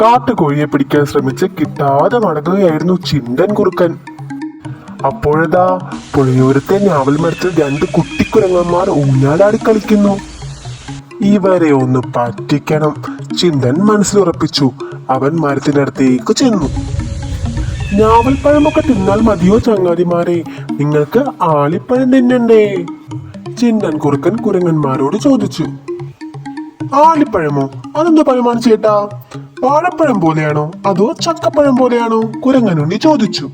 കാട്ടുകോഴിയെ പിടിക്കാൻ ശ്രമിച്ച് കിട്ടാതെ മടങ്ങുകയായിരുന്നു ചിണ്ടൻ കുറുക്കൻ. അപ്പോഴതാ പുഴയൂരത്തെ ഞാവൽ മരത്തിൽ രണ്ട് കുട്ടിക്കുരങ്ങന്മാർ ഊഞ്ഞാലാടി കളിക്കുന്നു. ഇവരെ ഒന്ന് പറ്റിക്കണം ചിന്തൻ മനസ്സിലുറപ്പിച്ചു. അവൻ മരത്തിനടുത്തേക്ക് ചെന്നു. ഞാവൽപ്പഴമൊക്കെ തിന്നാൽ മതിയോ ചങ്ങാതിമാരെ? നിങ്ങൾക്ക് ആളിപ്പഴം തിന്നണ്ടേ? ചിന്തൻ കുറുക്കൻ കുരങ്ങന്മാരോട് ചോദിച്ചു. ആലിപ്പഴമോ അതെന്താ പഴമാണ് ചേട്ടാ? വാഴപ്പഴം പോലെയാണോ? അതോ ചക്കപ്പഴം പോലെയാണോ? കുരങ്ങനുണ്ണി ചോദിച്ചു.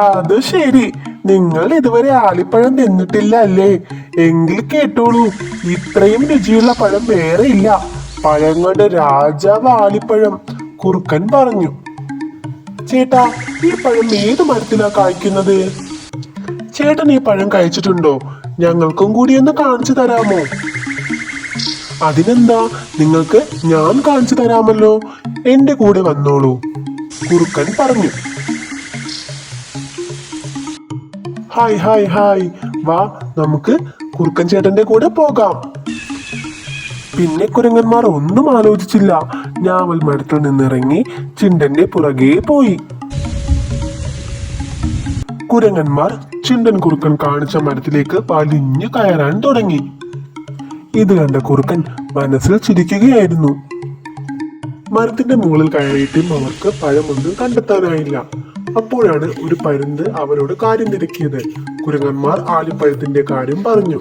അത് ശരി. നിങ്ങൾ ഇതുവരെ ആലിപ്പഴം തിന്നിട്ടില്ല അല്ലേ? എങ്കിൽ കേട്ടോളൂ. ഇത്രയും രുചിയുള്ള പഴം വേറെ ഇല്ല. പഴങ്ങളുടെ രാജാവ് ആലിപ്പഴം കുറുക്കൻ പറഞ്ഞു. ചേട്ടാ ഈ പഴം ഏത് മരത്തിലാ കായ്ക്കുന്നത്? ചേട്ടൻ ഈ പഴം കഴിച്ചിട്ടുണ്ടോ? ഞങ്ങൾക്കും കൂടി ഒന്ന് കാണിച്ചു തരാമോ? അതിനെന്താ? നിങ്ങൾക്ക് ഞാൻ കാണിച്ചു തരാമല്ലോ. എന്റെ കൂടെ വന്നോളൂ. കുറുക്കൻ പറഞ്ഞു. Hi hi hi. വാ നമുക്ക് കുറുക്കൻ ചേട്ടന്റെ കൂടെ പോകാം. പിന്നെ കുരങ്ങന്മാർ ഒന്നും ആലോചിച്ചില്ല. ഞാവൽ മരത്തിൽ നിന്നിറങ്ങി ചിണ്ടന്റെ പുറകെ പോയി. കുരങ്ങന്മാർ ചിണ്ടൻ കുറുക്കൻ കാണിച്ച മരത്തിലേക്ക് വലിഞ്ഞു കയറാൻ തുടങ്ങി. ഇത് കണ്ട കുറുക്കൻ മനസ്സിൽ ചിരിക്കുകയായിരുന്നു. മരത്തിന്റെ മുകളിൽ കയറിയിട്ടും അവർക്ക് പഴമൊന്നും കണ്ടെത്താനായില്ല. അപ്പോഴാണ് ഒരു പരുന്ത് അവരോട് കാര്യം തിരക്കിയത്. കുരങ്ങന്മാർ ആലിപ്പഴത്തിന്റെ കാര്യം പറഞ്ഞു.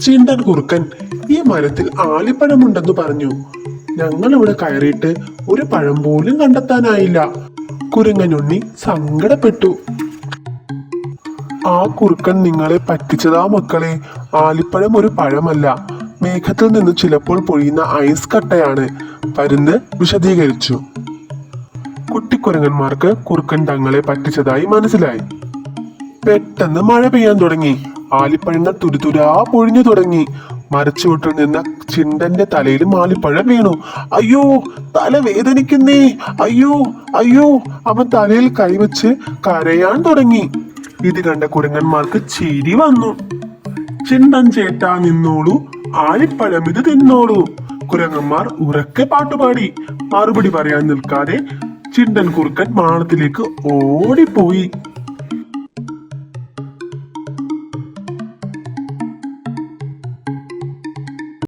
ചിണ്ടൻ കുറുക്കൻ ഈ മരത്തിൽ ആലിപ്പഴമുണ്ടെന്ന് പറഞ്ഞു. ഞങ്ങൾ ഇവിടെ കയറിയിട്ട് ഒരു പഴം പോലും കണ്ടെത്താനായില്ല. കുരങ്ങനുണ്ണി സങ്കടപ്പെട്ടു. ആ കുറുക്കൻ നിങ്ങളെ പറ്റിച്ചതാ മക്കളെ. ആലിപ്പഴം ഒരു പഴമല്ല. മേഘത്തിൽ നിന്ന് ചിലപ്പോൾ പൊഴിയുന്ന ഐസ് കട്ടയാണ്. പരുന്ന് വിശദീകരിച്ചു. കുട്ടിക്കുരങ്ങന്മാർക്ക് കുറുക്കൻ തങ്ങളെ പറ്റിച്ചതായി മനസ്സിലായി. പെട്ടെന്ന് മഴ പെയ്യാൻ തുടങ്ങി. ആലിപ്പഴങ്ങൾ തുരുതുരാ പൊഴിഞ്ഞു തുടങ്ങി. മരച്ചുവട്ടിൽ നിന്ന ചിണ്ടന്റെ തലയിലും ആലിപ്പഴം വീണു. അയ്യോ തല വേദനിക്കുന്നേ. അയ്യോ അയ്യോ. അവൻ തലയിൽ കൈവച്ച് കരയാൻ തുടങ്ങി. ഇത് കണ്ട കുരങ്ങന്മാർക്ക് ചിരി വന്നു. ചിണ്ടൻ ചേട്ടാ നിന്നോളൂ ആലിപ്പഴം ഇത് തിന്നോളൂ. കുരങ്ങന്മാർ ഉറക്കെ പാട്ടുപാടി. മറുപടി പറയാൻ നിൽക്കാതെ ചിണ്ടൻ കുറുക്കൻ മാളത്തിലേക്ക് ഓടിപ്പോയി.